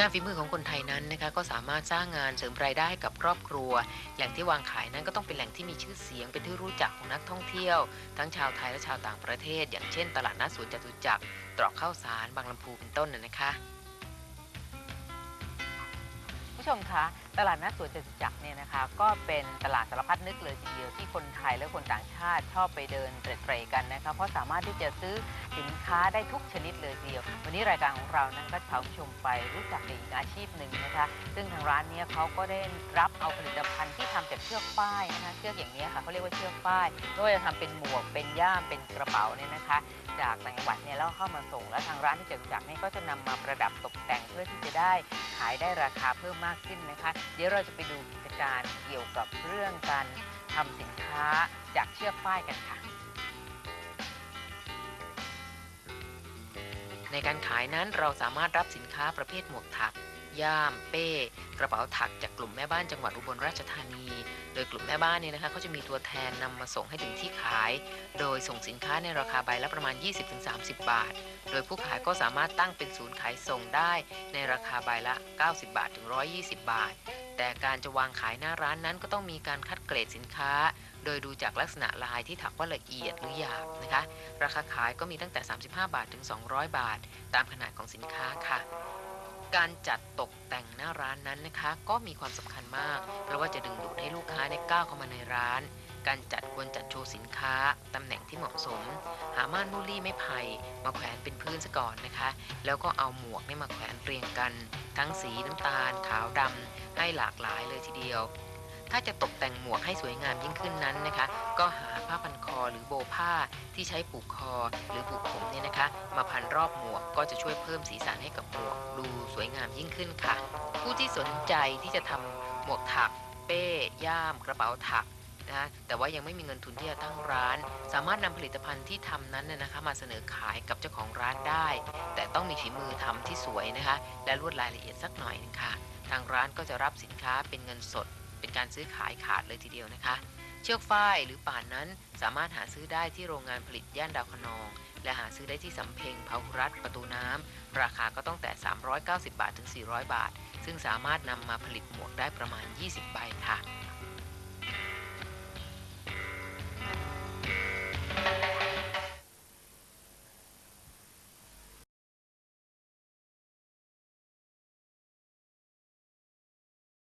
งานฝีมือของคนไทยนั้นนะคะก็สามารถสร้างงานเสริมรายได้ให้กับครอบครัว แหล่งที่วางขายนั้นก็ต้องเป็นแหล่งที่มีชื่อเสียง เป็นที่รู้จักของนักท่องเที่ยว ทั้งชาวไทยและชาวต่างประเทศ อย่างเช่น ตลาดนัดสวนจตุจักรตรอกข้าวสารบางลำพูเป็นต้นนะนะคะ ผู้ชมคะตลาดนัดสวนจตุจักรเนี่ยนะคะ ก็เป็นตลาดสารพัดนึกเลยทีเดียวที่คนไทยและคนต่างชาติชอบไปเดินเตร่ๆกันนะคะเพราะสามารถที่จะซื้อสินค้าได้ทุกชนิดเลยทีเดียว วันนี้รายการของเรานั้นก็พาผู้ชมไปรู้จักอีกอาชีพหนึ่งนะคะ ซึ่งทางร้านเนี้เขาก็ได้รับเอาผลิตภัณฑ์ที่ทำจากเชือกฝ้ายนะคะเชือกอย่างนี้ค่ะเขาเรียกว่าเชือกฝ้ายไม่ว่าจะทำเป็นหมวกเป็นย่ามเป็นกระเป๋าเนี่ยนะคะ จากต่างจังหวัดเนี่ยแล้วเข้ามาส่งแล้วทางร้านที่จตุจักรเนี่ยก็จะนำมาประดับตกแต่งเพื่อที่จะได้ขายได้ราคาเพิ่มมากขึ้นนะคะเดี๋ยวเราจะไปดูกิจการเกี่ยวกับเรื่องการทำสินค้าจากเชือกฝ้ายกันค่ะ ในการขายนั้นเราสามารถรับสินค้าประเภทหมวกถัก ย่าม เป้ กระเป๋าถักจากกลุ่มแม่บ้านจังหวัดอุบลราชธานี โดยกลุ่มแม่บ้านเนี่ยนะคะเขาจะมีตัวแทนนำมาส่งให้ถึงที่ขาย โดยส่งสินค้าในราคาใบละประมาณ 20-30 บาท โดยผู้ขายก็สามารถตั้งเป็นศูนย์ขายส่งได้ในราคาใบละ 90 บาทถึง 120 บาท แต่การจะวางขายหน้าร้านนั้นก็ต้องมีการคัดเกรดสินค้า โดยดูจากลักษณะลายที่ถักว่าละเอียดหรือหยาบนะคะ ราคาขายก็มีตั้งแต่ 35 บาทถึง 200 บาท ตามขนาดของสินค้าค่ะ การจัดตกแต่งหน้าร้านนั้นนะคะ ก็มีความสำคัญมาก เพราะว่าจะดึงดูดให้ลูกค้าได้ก้าวเข้ามาในร้าน การจัดควรจัดโชว์สินค้า ตำแหน่งที่เหมาะสม หาม่านมูลี่ไม้ไผ่มาแขวนเป็นพื้นซะก่อนนะคะ แล้วก็เอาหมวกนี่มาแขวนเรียงกัน ทั้งสีน้ำตาล ขาวดำให้หลากหลายเลยทีเดียว ถ้าจะตกแต่งหมวกให้สวยงามยิ่งขึ้นนั้นนะคะ ก็หา โบผ้าที่ใช้ผูกคอหรือผูกผมเนี่ยนะคะ มาพันรอบหมวกก็จะช่วยเพิ่มสีสันให้กับหมวก ดูสวยงามยิ่งขึ้นค่ะ ผู้ที่สนใจที่จะทำหมวกถัก เป้ ย่าม กระเป๋าถักนะแต่ว่ายังไม่มีเงินทุนที่จะตั้งร้าน สามารถนำผลิตภัณฑ์ที่ทำนั้นน่ะนะคะมาเสนอขายกับเจ้าของร้านได้ แต่ต้องมีฝีมือทำที่สวยนะคะ และลวดรายละเอียดสักหน่อยนึงค่ะทางร้านก็จะรับสินค้าเป็นเงินสด เป็นการซื้อขายขาดเลยทีเดียวนะคะ เชือกฝ้ายหรือป่านนั้นสามารถหาซื้อได้ที่โรงงานผลิตย่านดาวคะนอง และหาซื้อได้ที่สำเพ็งพาหุรัตประตูน้ำ ราคาก็ต้องแต่ 390 บาทถึง 400 บาท ซึ่งสามารถนำมาผลิตหมวกได้ประมาณ 20 ใบค่ะ